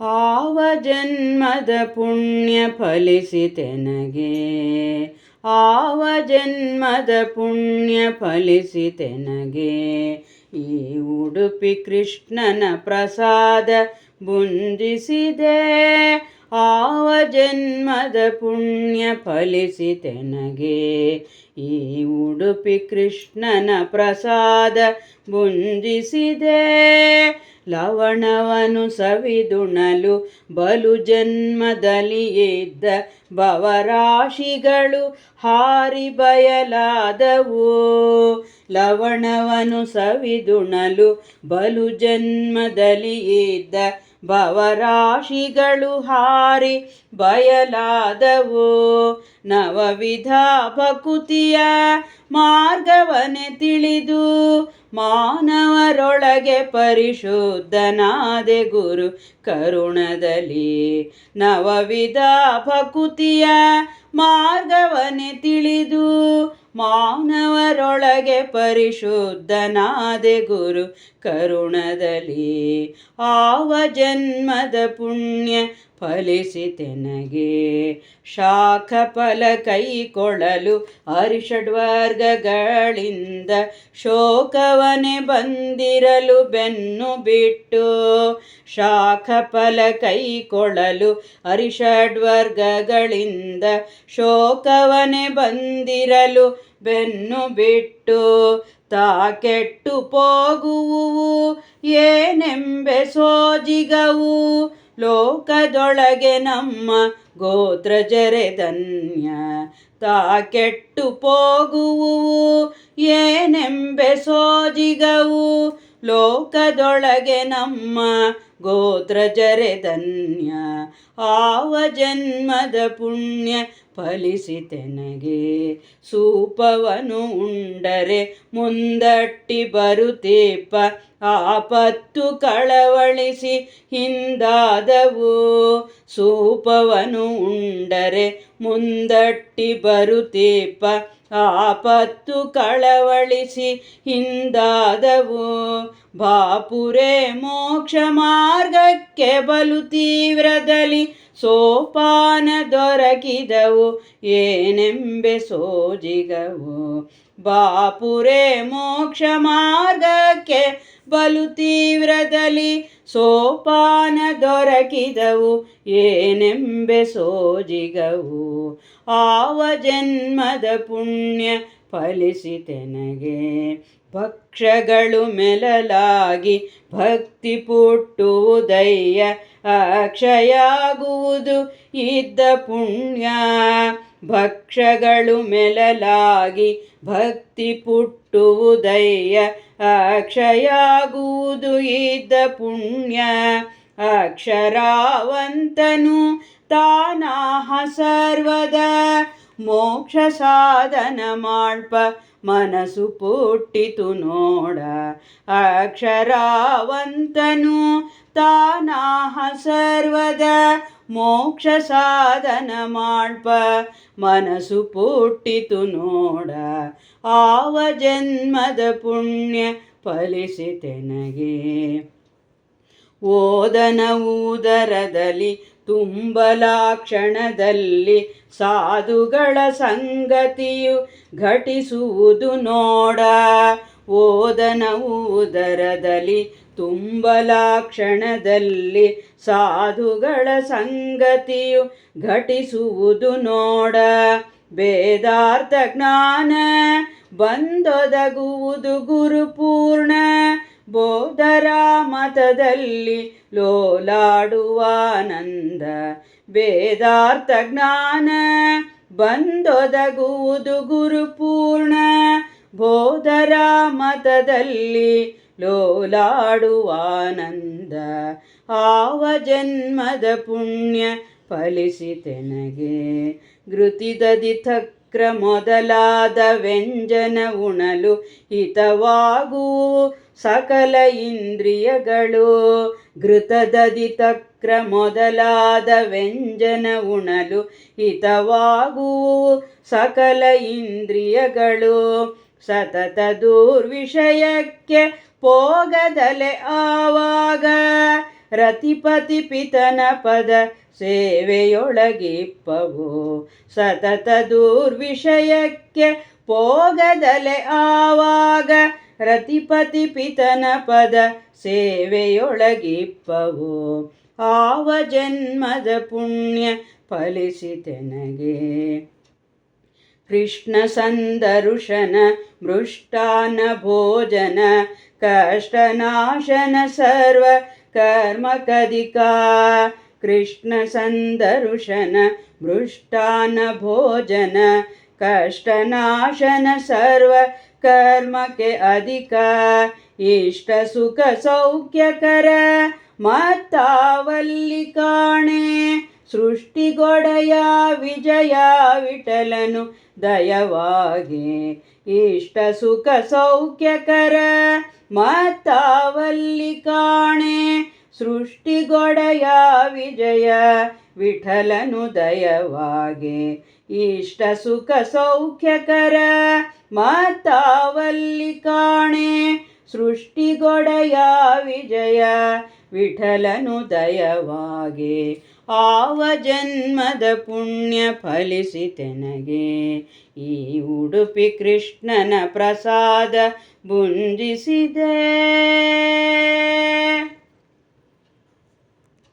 ಆವ ಜನ್ಮದ ಪುಣ್ಯ ಫಲಿಸಿತೆನಗೆ. ಆವ ಜನ್ಮದ ಪುಣ್ಯ ಫಲಿಸಿತೆನಗೆ. ಈ ಉಡುಪಿ ಕೃಷ್ಣನ ಪ್ರಸಾದ ಬುಂದಿಸಿದೆ ಆವ ಜನ್ಮದ ಪುಣ್ಯ ಫಲಿಸಿ ತೆನಗೆ. ಈ ಉಡುಪಿ ಕೃಷ್ಣನ ಪ್ರಸಾದ ಬುಂಜಿಸಿದೆ ಲವಣವನು ಸವಿದುಣಲು ಬಲು ಜನ್ಮದಲ್ಲಿ ಇದ್ದ ಭವರಾಶಿಗಳು ಹಾರಿ ಬಯಲಾದವು. ಲವಣವನು ಸವಿದುಣಲು ಬಲು ಜನ್ಮದಲ್ಲಿ ಇದ್ದ ಭವರಾಶಿಗಳು ಹಾರಿ ಬಯಲಾದವು. ನವವಿಧ ಭಕುತಿಯ ಮಾರ್ಗವನೆ ತಿಳಿದು ಮಾನವರೊಳಗೆ ಪರಿಶುದ್ಧನಾದೆ ಗುರು ಕರುಣದಲ್ಲಿ. ನವವಿಧ ಭಕುತಿಯ ಮಾರ್ಗವನೆ ತಿಳಿದು ಮಾನವರೊಳಗೆ ಪರಿಶುದ್ಧನಾದೆ ಗುರು ಕರುಣದಲ್ಲಿ. ಆವ ಜನ್ಮದ ಪುಣ್ಯ ಫಲಿಸಿತೆನಗೆ. ಶಾಖ ಫಲ ಕೈಕೊಳ್ಳಲು ಅರಿಷಡ್ವರ್ಗಗಳಿಂದ ಶೋಕವನೆ ಬಂದಿರಲು ಬೆನ್ನು ಬಿಟ್ಟು ಶಾಖ ಫಲ ಕೈಕೊಳ್ಳಲು ಅರಿಷಡ್ವರ್ಗಗಳಿಂದ ಶೋಕವನೆ ಬಂದಿರಲು ಬೆನ್ನು ಬಿಟ್ಟು ತಾ ಕೆಟ್ಟು ಹೋಗುವು ಏನೆಂಬೆ ಸೋಜಿಗವು ಲೋಕದೊಳಗೆ ನಮ್ಮ ಗೋತ್ರ ಜರೆಧನ್ಯ ತಾ ಕೆಟ್ಟು ಪೋಗುವು. ಏನೆಂಬೆ ಸೋಜಿಗವು ಲೋಕದೊಳಗೆ ನಮ್ಮ ಗೋತ್ರ ಧನ್ಯ. ಆವ ಜನ್ಮದ ಪುಣ್ಯ ಫಲಿಸಿತೆನಗೆ. ಸೂಪವನು ಉಂಡರೆ ಮುಂದಟ್ಟಿ ಬರುತ್ತೇಪ ಆಪತ್ತು ಕಳವಳಿಸಿ ಹಿಂದಾದವು. ಸೂಪವನು ಉಂಡರೆ ಮುಂದಟ್ಟಿ ಬರುತ್ತೇಪ ಆಪತ್ತು ಕಳವಳಿಸಿ ಹಿಂದಾದವು. ಬಾಪುರೆ, ಮೋಕ್ಷ ಮಾರ್ಗಕ್ಕೆ ಬಲು ತೀವ್ರದಲ್ಲಿ ಸೋಪಾನ ದೊರಕಿದವು, ಏನೆಂಬೆ ಸೋಜಿಗವು. ಬಾಪುರೆ, ಮೋಕ್ಷ ಮಾರ್ಗಕ್ಕೆ ಬಲು ತೀವ್ರದಲ್ಲಿ ಸೋಪಾನ ದೊರಕಿದವು, ಏನೆಂಬೆ ಸೋಜಿಗವು. ಆವ ಜನ್ಮದ ಪುಣ್ಯ ಫಲಿಸಿತೆನಗೆ ಭಕ್ಷಗಳು ಮೆಲಲಾಗಿ ಭಕ್ತಿ ಪುಟ್ಟುವುದಯ್ಯ ಅಕ್ಷಯಾಗುವುದು ಇದ್ದ ಪುಣ್ಯ. ಭಕ್ಷಗಳು ಮೆಲಲಾಗಿ ಭಕ್ತಿ ಪುಟ್ಟುವುದಯ್ಯ ಅಕ್ಷಯಾಗುವುದು ಇದ್ದ ಪುಣ್ಯ. ಅಕ್ಷರಾವಂತನು ತಾನಾಹ ಸರ್ವದ ಮೋಕ್ಷ ಸಾಧನ ಮಾಡ್ಪ, ಮನಸ್ಸು ಪುಟ್ಟಿತು ನೋಡ. ಅಕ್ಷರಾವಂತನು ತಾನಾಹ ಸರ್ವದ ಮೋಕ್ಷ ಸಾಧನ ಮಾಡ್ಪ, ಮನಸ್ಸು ಪುಟ್ಟಿತು ನೋಡ. ಆವ ಜನ್ಮದ ಪುಣ್ಯ ಫಲಿಸಿತೆನಗೆ ಓದನ ಉದರದಲ್ಲಿ ತುಂಬಲಾಕ್ಷಣದಲ್ಲಿ ಸಾಧುಗಳ ಸಂಗತಿಯು ಘಟಿಸುವುದು ನೋಡ. ಓದನ ಉದರದಲ್ಲಿ ತುಂಬಲಾಕ್ಷಣದಲ್ಲಿ ಸಾಧುಗಳ ಸಂಗತಿಯು ಘಟಿಸುವುದು ನೋಡ. ವೇದಾರ್ಥ ಜ್ಞಾನ ಬಂದೊದಗುವುದು ಗುರುಪೂರ್ಣ. ಬೋಧರ ಮತದಲ್ಲಿ ಲೋಲಾಡುವಾನಂದ ವೇದಾರ್ಥ ಜ್ಞಾನ ಬಂದೊದಗುವುದು ಗುರುಪೂರ್ಣ. ಬೋಧರ ಮತದಲ್ಲಿ ಲೋಲಾಡುವಾನಂದ ಆವ ಜನ್ಮದ ಪುಣ್ಯ ಫಲಿಸಿತೆನಗೆ ಘೃತಿದದಿ ತಕ್ರ ಮೊದಲಾದ ವ್ಯಂಜನ ಉಣಲು ಹಿತವಾಗೂ ಸಕಲ ಇಂದ್ರಿಯಗಳು. ಘೃತದದಿ ತಕ್ರ ಮೊದಲಾದ ವ್ಯಂಜನ ಉಣಲು ಹಿತವಾಗೂ ಸಕಲ ಇಂದ್ರಿಯಗಳು. ಸತತ ದುರ್ವಿಷಯಕ್ಕೆ ಪೋಗದಲೆ ಆವಾಗ ರತಿಪತಿ ಪಿತನ ಪದ ಸೇವೆಯೊಳಗಿಪ್ಪವು. ಸತತ ದುರ್ವಿಷಯಕ್ಕೆ ಪೋಗದಲೆ ಆವಾಗ ರತಿಪತಿ ಪಿತನ ಪದ ಸೇವೆಯೊಳಗಿಪ್ಪವು. ಆವ ಜನ್ಮದ ಪುಣ್ಯ ಫಲಿಸಿತೆನಗೆ ಕೃಷ್ಣ ಸಂದರುಷನ ಮೃಷ್ಟಾನ ಭೋಜನ, ಕಷ್ಟನಾಶನ ಸರ್ವ ಕರ್ಮಕದಿಕಾ ಕೃಷ್ಣ ಸಂದರುಶನ ಮೃಷ್ಟಾನ ಭೋಜನ, ಕಷ್ಟನಾಶನ ಸರ್ವ ಕರ್ಮಕ್ಕೆ ಅಧಿಕ. ಇಷ್ಟ ಸುಖ ಸೌಖ್ಯಕರ ಮತ್ತಾವಲ್ಲಿ ಕಾಣೆ ಸೃಷ್ಟಿಗೊಡೆಯ ವಿಜಯ ವಿಠಲನು ದಯವಾಗಿ. ಇಷ್ಟ ಸುಖ ಸೌಖ್ಯಕರ ಮತ್ತಾವಲ್ಲಿ ಕಾಣೆ ಸೃಷ್ಟಿಗೊಡೆಯ ವಿಜಯ ವಿಠಲನು ದಯವಾಗೆ. ಇಷ್ಟ ಸುಖ ಸೌಖ್ಯಕರ ಮಾತಾವಲ್ಲಿ ಕಾಣೆ. ಸೃಷ್ಟಿಗೊಡೆಯ ವಿಜಯ ವಿಠಲನು ದಯವಾಗೆ. ಆವ ಜನ್ಮದ ಪುಣ್ಯ ಫಲಿಸಿ ತೆನಗೆ. ಈ ಉಡುಪಿ ಕೃಷ್ಣನ ಪ್ರಸಾದ ಭುಂಜಿಸಿದೆ.